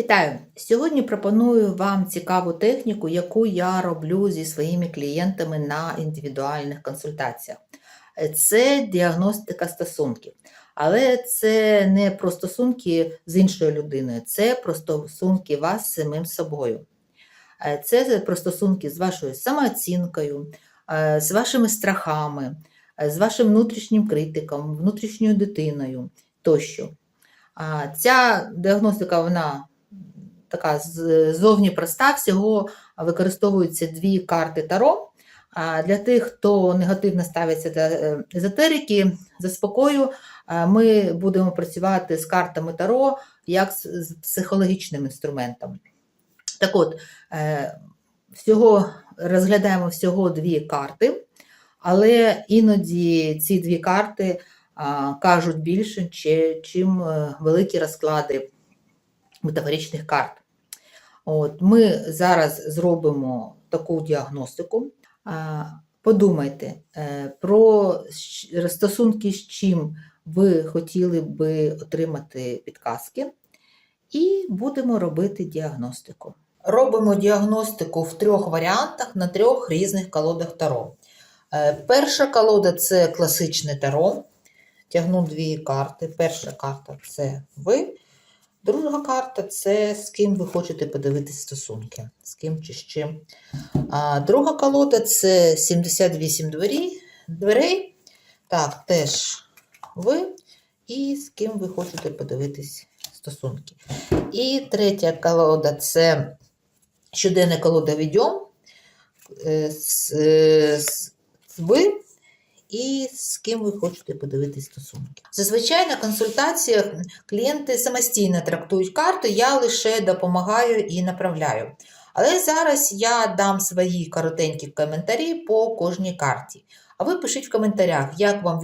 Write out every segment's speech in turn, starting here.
Вітаю! Сьогодні пропоную вам цікаву техніку, яку я роблю зі своїми клієнтами на індивідуальних консультаціях. Це діагностика стосунків. Але це не про стосунки з іншою людиною, це про стосунки вас з самим собою. Це про стосунки з вашою самооцінкою, е, з вашими страхами, е, з вашим внутрішнім критиком, внутрішньою дитиною тощо. Ця діагностика, вона така з- зовні проста, всього використовуються дві карти Таро. А Для тих, хто негативно ставиться до е, езотерики, заспокою, ми будемо працювати з картами Таро як з психологічним інструментом. Так от, е, всього розглядаємо всього дві карти, але іноді ці дві карти кажуть більше, чи- чим е, великі розклади метафоричних карт. От, ми зараз зробимо таку діагностику. Подумайте е, про стосунки, з чим ви хотіли би отримати підказки, і будемо робити діагностику. Робимо діагностику в трьох варіантах на трьох різних колодах Таро. Е, Перша колода це класичне Таро. Тягну дві карти. Перша карта це ви. Друга карта це з ким ви хочете подивитись стосунки, з ким чи з чим. А друга колода це 78 дверей. дверей. Так, теж ви. І з ким ви хочете подивитись стосунки. І третя колода це щоденна колода відьом. Е, е, з- Ви і з ким ви хочете подивитись стосунки. Зазвичай на консультаціях клієнти самостійно трактують карти, я лише допомагаю і направляю. Але зараз я дам свої коротенькі коментарі по кожній карті. А ви пишіть в коментарях, як вам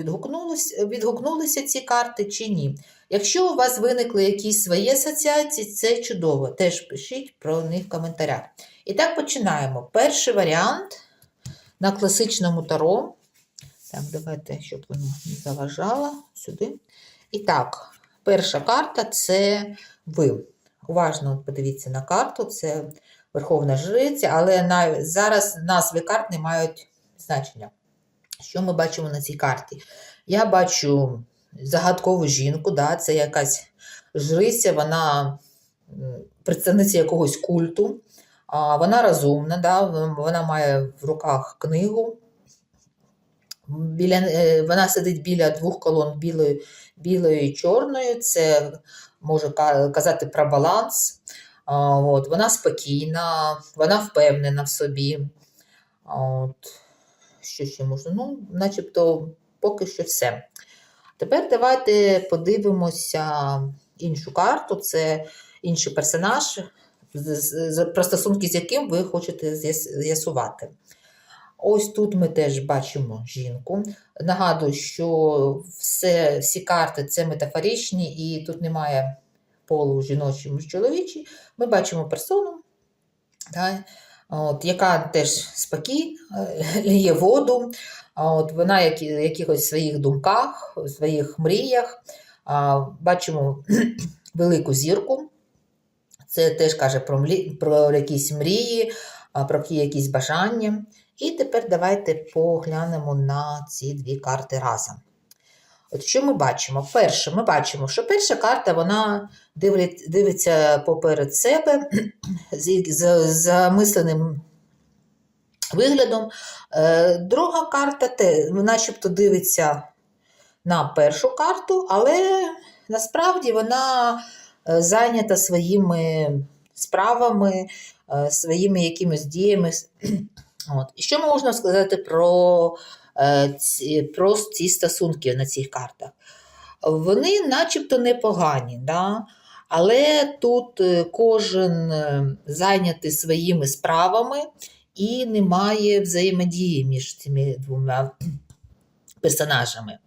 відгукнулися ці карти чи ні. Якщо у вас виникли якісь свої асоціації, це чудово. Теж пишіть про них в коментарях. І так починаємо. Перший варіант на класичному таро. Так, давайте, щоб воно не заважало сюди. І так, перша карта це ви. Уважно подивіться на карту, це Верховна Жриця, але на, зараз назви карт не мають значення. Що ми бачимо на цій карті? Я бачу загадкову жінку, да, це якась жриця, вона представниця якогось культу, а, вона розумна, да, вона має в руках книгу. Біля, е, вона сидить біля двох колон білої, білої і чорної. Це може казати про баланс. От, вона спокійна, вона впевнена в собі. От, що ще можна? Ну, начебто, поки що все. Тепер давайте подивимося іншу карту. Це інший персонаж, про стосунки з яким ви хочете з'яс- з'ясувати. Ось тут ми теж бачимо жінку. Нагадую, що все, всі карти це метафоричні, і тут немає полу жіночий між чоловічий. Ми бачимо персону, да, от, яка теж спокійна, ліє воду. От, вона які, якихось в своїх думках, в своїх мріях. А, Бачимо велику зірку. Це теж каже про, млі, про якісь мрії, про якісь бажання. І тепер давайте поглянемо на ці дві карти разом. От що ми бачимо? Перше, ми бачимо, що перша карта вона дивиться поперед себе з, замисленим виглядом. Е, друга карта те, начебто дивиться на першу карту, але насправді вона е, зайнята своїми справами, своїми якимись діями. От. І що можна сказати про, е, ці, про ці стосунки на цих картах? Вони начебто непогані, да? але тут е, кожен е, зайнятий своїми справами і немає взаємодії між цими двома персонажами.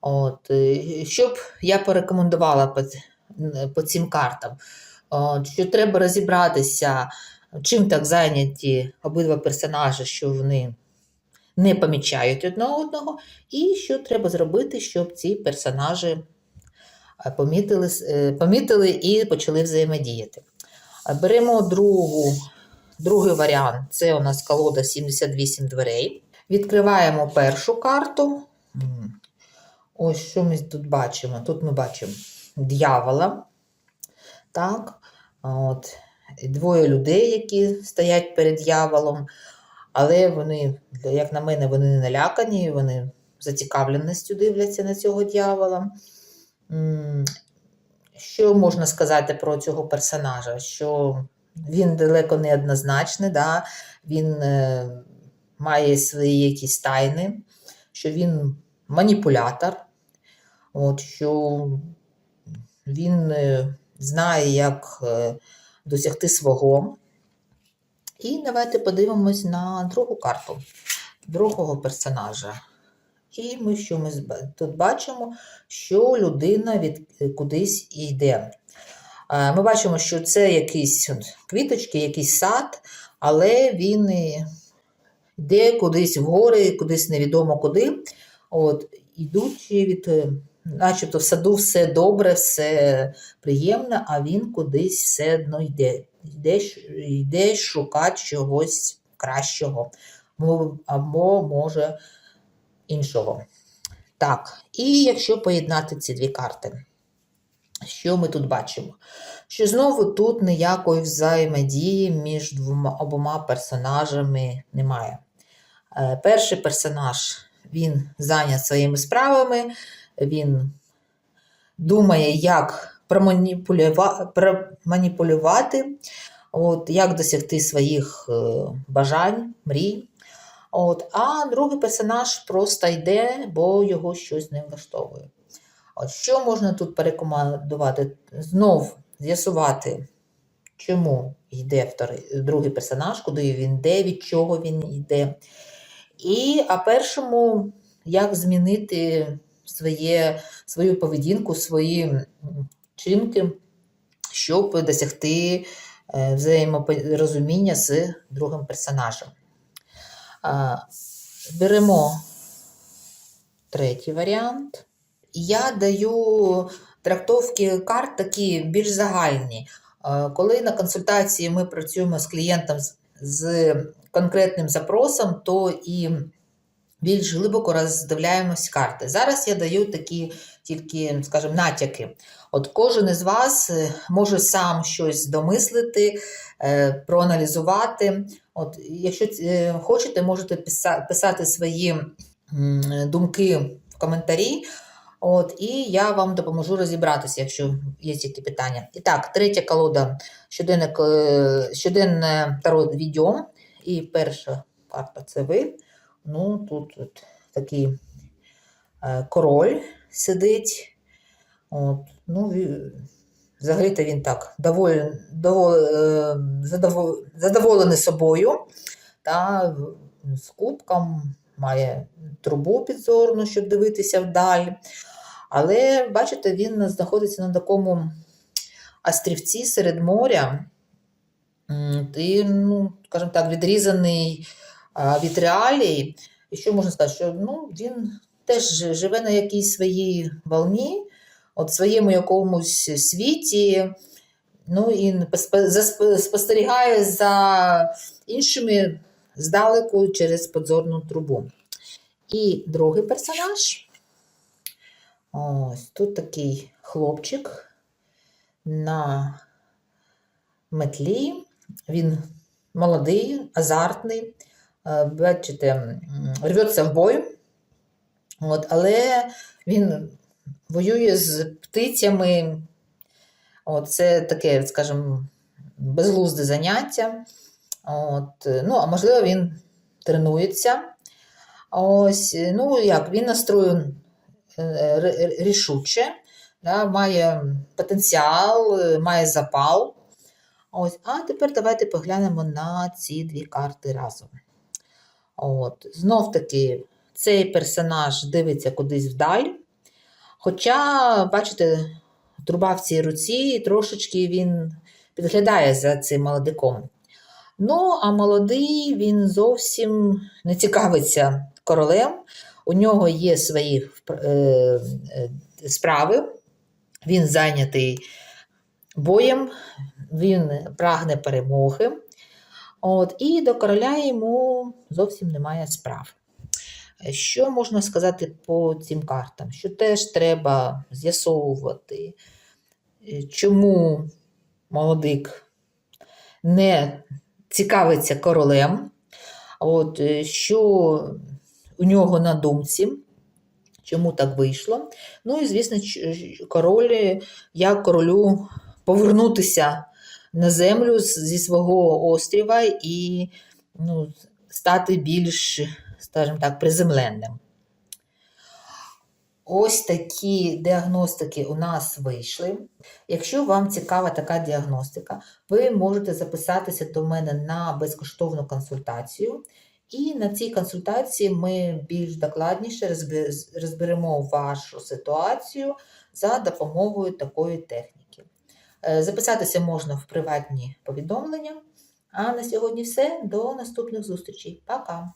От, е, що б я порекомендувала по, по цим картам? От, що треба розібратися, чим так зайняті обидва персонажі, що вони не помічають одне одного, і що треба зробити, щоб ці персонажі е, помітили, е, помітили і почали взаємодіяти. Е, Беремо другу, другий варіант це у нас колода 78 дверей. Відкриваємо першу карту. Ось що ми тут бачимо. Тут ми бачимо дьявола. Так, от, двоє людей, які стоять перед дьяволом, але вони, як на мене, вони не налякані, вони зацікавленістю дивляться на цього дьявола. Що можна сказати про цього персонажа? Що він далеко не однозначний, да? він е, має свої якісь тайни, що він маніпулятор, от, що він е, знає, як е, досягти свого. І давайте подивимось на другу карту другого персонажа. І ми що ми тут бачимо, що людина від е, кудись йде. Е, Ми бачимо, що це якісь квіточки, якийсь сад, але він йде кудись в гори, кудись невідомо куди. От, ідучи від, начебто в саду все добре, все приємно, а він кудись все одно йде. Йде, йде шукати чогось кращого, або може іншого. Так, і якщо поєднати ці дві карти, що ми тут бачимо? Що знову тут ніякої взаємодії між двома обома персонажами немає. Е, Перший персонаж він зайнят своїми справами, він думає, як проманіпулюва- проманіпулювати, от, як досягти своїх е, бажань, мрій. От, а другий персонаж просто йде, бо його щось не влаштовує. От, що можна тут порекомендувати? Знов з'ясувати, чому йде вторий, другий персонаж, куди він йде, від чого він йде. І, а першому, як змінити своє, свою поведінку, свої вчинки, щоб досягти е, взаєморозуміння з другим персонажем. Беремо третій варіант. Я даю трактовки карт такі більш загальні. Коли на консультації ми працюємо з клієнтом з конкретним запросом, то і більш глибоко роздивляємось карти. Зараз я даю такі тільки, скажімо, натяки. От кожен із вас е, може сам щось домислити, е, проаналізувати. От, якщо е, хочете, можете писа- писати свої думки в коментарі. От, і я вам допоможу розібратися, якщо є які питання. І так, третя колода щоденне, е, щоденне таро відео. І перша карта це ви. Ну, тут, от такий е, король сидить. От, ну, взагалі-то він так доволі, доволі, е, задовол- задоволений собою. Та з кубком має трубу підзорну, щоб дивитися вдаль. Але, бачите, він знаходиться на такому острівці серед моря. І, ну, скажімо так, відрізаний від реалій. І що можна сказати, що ну, він теж живе на якійсь своїй волні, от своєму якомусь світі, ну і спостерігає за іншими здалеку через подзорну трубу. І другий персонаж. Ось тут такий хлопчик на метлі. Він молодий, азартний. Е, Бачите, рветься в бой. От, але він воює з птицями. От, це таке, скажімо, безглузде заняття. От, е, ну, а можливо, він тренується. Ось, е, ну як, він настроєн рішуче, да, має потенціал, має запал. Ось, а тепер давайте поглянемо на ці дві карти разом. От, знов таки, цей персонаж дивиться кудись вдаль. Хоча, бачите, труба в цій руці, трошечки він підглядає за цим молодиком. Ну, а молодий він зовсім не цікавиться королем. У нього є свої е, е, справи, Він зайнятий боєм, він прагне перемоги. От, і до короля йому зовсім немає справ. Що можна сказати по цим картам? Що теж треба з'ясовувати, е, чому молодик не цікавиться королем, от, е, що у нього на думці, чому так вийшло. Ну і, звісно, король, як королю повернутися на землю зі свого острова і ну, стати більш, скажімо так, приземленним. Ось такі діагностики у нас вийшли. Якщо вам цікава така діагностика, ви можете записатися до мене на безкоштовну консультацію. І на цій консультації ми більш докладніше розберемо вашу ситуацію за допомогою такої техніки. Е, Записатися можна в приватні повідомлення. А на сьогодні все. До наступних зустрічей. Пока!